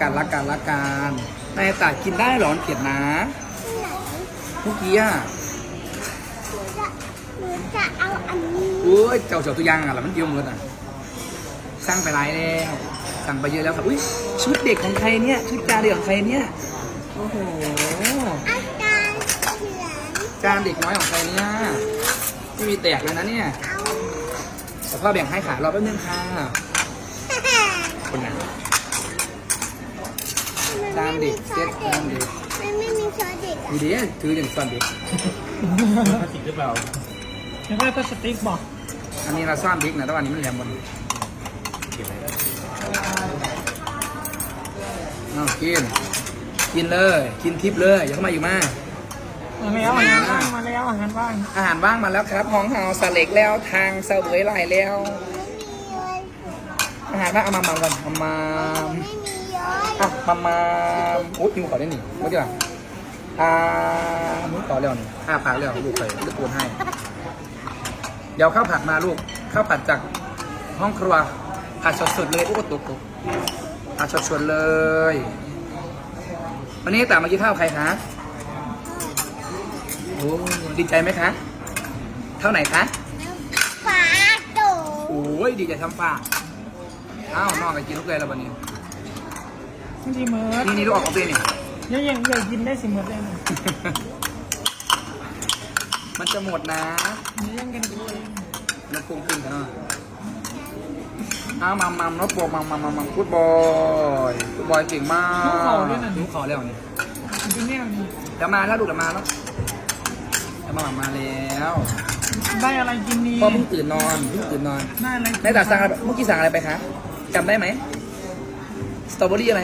กันรักกันรักกันนายตากินได้เหรอมันเผ็ดนะที่ไหนเมื่อกี้อะหนูจะหนูจะเอาอันนี้โอ้ยเจ้าเจ้าตัวอยางอะแล้วมันเยอะเหมือนอะสร้างไปหลายแล้วสั่งไปเยอะแล้วครับอุ้ยชุดเด็กของใครเนี่ยชุดจานเด็กของใครเนี่ยโอ้โหอาจารย์เขียนจานเด็กน้อยของใครเนี่ยไม่มีแตกเลยนะเนี่ยเอาแต่พ่อแบ่งให้ค่ะรอแป๊บนึงค่ะคนไหน จานเด็กเซ็ตจานเด็กมันไม่มีช้อนเด็กอะดีเดีถืออย่างตอนเด็กพลาสติกหรือเปล่าไม่ใช่พลาสติกบอกอันนี้เราซ่อนเด็กนะแต่วันนี้มันแหลมบนอ้าวกิน กินเลย กินทิพย์เลย อย่าเข้ามาอยู่มากมาแล้วอาหารว่างมาแล้วอาหารว่าง อาหารว่างมาแล้วครับห้องเฮาสเล็กแล้วทางเสวยไหลแล้วไม่มีเลยอาหารว่างเอามามาก่อนเอามา ไม่มีเลย อะมามาโอ้ยกินขอได้หนิไม่ดีกว่าอ่ามุ้งต่อแล้วนี่ห้าผักแล้วลูกไปลูกปูนให้ เดี๋ยวข้าวผัดมาลูก ข้าวผัดจากห้องครัวผัดสดๆเลยโอ้ตกตกผัดสดๆเลย วันนี้แต่มากินข้าวใครคะโอ้ดีใจไหมคะ เท่าไหนคะฝาโตโอ้ยดีใจทำปากอ้าวนอกไปกินลูกเลยแล้ววันนี้ ดีเมิร์ดนี่นี่ลูกออกของตัวนี่ ยังยังยังกินได้สิเมิร์ดเลยนะมันจะหมดนะนี่ยังกันกินเลยนกพุงขึ้นกันเนาะอ้าวมัมมัมนกโบมัมมัมมัมมัมฟุตบอลฟุตบอลเก่งมากลูกเขาแล้วนี่กินเนี่ยนี่เดี๋ยวมาแล้วลูกเดี๋ยวมาแล้วเดี๋ยวมามาแล้วได้อะไรกินดีพ่อเพิ่งตื่นนอนเพิ่งตื่นนอนได้อะไรแม่ตาสั่งอะไรเมื่อกี้สั่งอะไรไปคะจำได้ไหมสตรอเบอรี่อะไร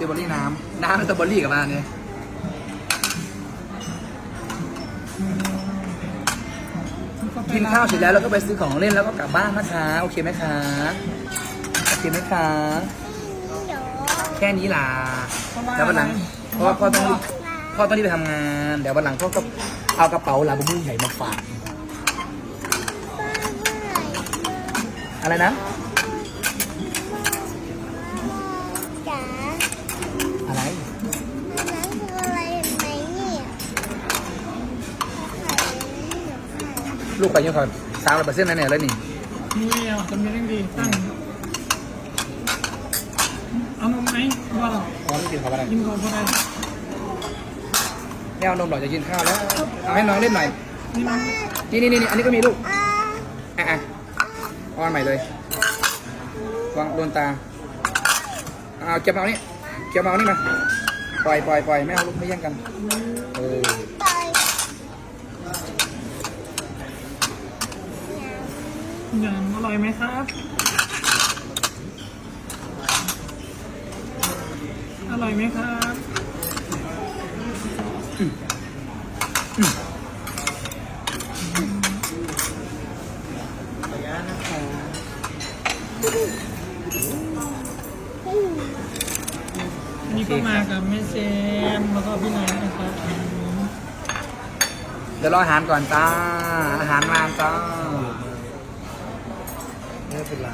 ตรอเบอรี่น้ำน้ำสตรอเบอรี่กับมาเนี่ยกินข้าวเสร็จแล้วเราก็ไปซื้อของเล่นแล้วก็กลับบ้านนะคะโอเคไหมคะโอเคไหมคะเดี๋ยวแค่นี้ล่ะแล้ววันหลังเพราะว่าพ่อต้องรีบพ่อต้องรีบไปทำงาน เดี๋ยววันหลังพ่อก็เอากระเป๋าลาบูบูใหญ่มาฝากอะไรนะ จ๋า อะไร อันนั้นคืออะไรเห็นไหมเนี่ย ลูกไปยังก่อนสามร้อยเปอร์เซ็นต์นั่นเนี่ยแล้วนี่นี่เอาจำเป็นเรื่องดีตั้งเอานมไหมว่าหรอพอไม่กินข้าวอะไรกินก่อนก็ได้ไม่เอานมหรอกจะกินข้าวแล้วเอาให้น้องเล่นหน่อยนี่น้องนี่นี่นี่อันนี้ก็มีลูกอ่าอะอะเอาอันใหม่เลยวางโดนตาเอาเก็บเอานี่เก็บเอานี่มาปล่อยปล่อยปล่อยไม่เอาลูกไม่แย่งกันเออ ไป อ ย่างอร่อยไหมครับ อร่อยไหมครับอันนี้ก็มากับแม่เซมแล้วก็พี่นายนะครับเดี๋ยวรออาหารก่อนจ้า อาหารมาจ้า ไม่เป็นไร